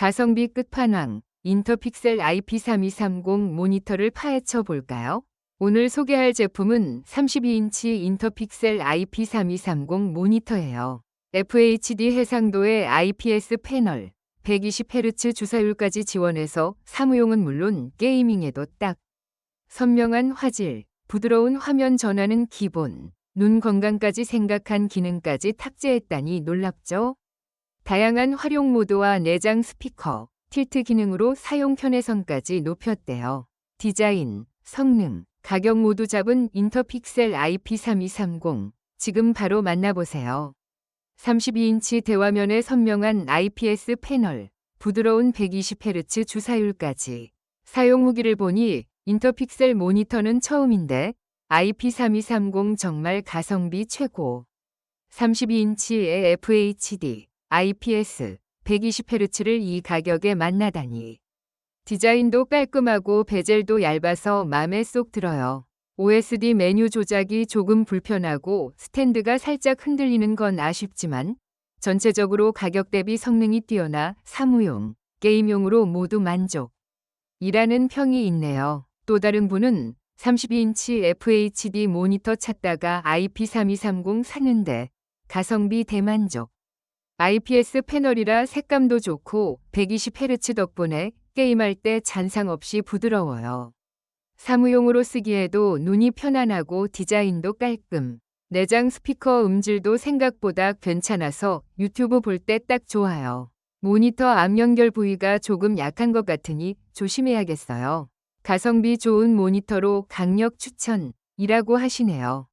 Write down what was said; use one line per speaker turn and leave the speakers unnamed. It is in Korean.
가성비 끝판왕 인터픽셀 IP3230 모니터를 파헤쳐 볼까요? 오늘 소개할 제품은 32인치 인터픽셀 IP3230 모니터예요. FHD 해상도의 IPS 패널, 120Hz 주사율까지 지원해서 사무용은 물론 게이밍에도 딱. 선명한 화질, 부드러운 화면 전환은 기본, 눈 건강까지 생각한 기능까지 탑재했다니 놀랍죠? 다양한 활용 모드와 내장 스피커, 틸트 기능으로 사용 편의성까지 높였대요. 디자인, 성능, 가격 모두 잡은 인터픽셀 IP3230. 지금 바로 만나보세요. 32인치 대화면의 선명한 IPS 패널, 부드러운 120Hz 주사율까지. 사용 후기를 보니 인터픽셀 모니터는 처음인데 IP3230 정말 가성비 최고. 32인치의 FHD, IPS, 120Hz를 이 가격에 만나다니. 디자인도 깔끔하고 베젤도 얇아서 맘에 쏙 들어요. OSD 메뉴 조작이 조금 불편하고 스탠드가 살짝 흔들리는 건 아쉽지만 전체적으로 가격 대비 성능이 뛰어나 사무용, 게임용으로 모두 만족. 이라는 평이 있네요. 또 다른 분은 32인치 FHD 모니터 찾다가 IP3230 샀는데 가성비 대만족. IPS 패널이라 색감도 좋고 120Hz 덕분에 게임할 때 잔상 없이 부드러워요. 사무용으로 쓰기에도 눈이 편안하고 디자인도 깔끔. 내장 스피커 음질도 생각보다 괜찮아서 유튜브 볼 때 딱 좋아요. 모니터 앞 연결 부위가 조금 약한 것 같으니 조심해야겠어요. 가성비 좋은 모니터로 강력 추천이라고 하시네요.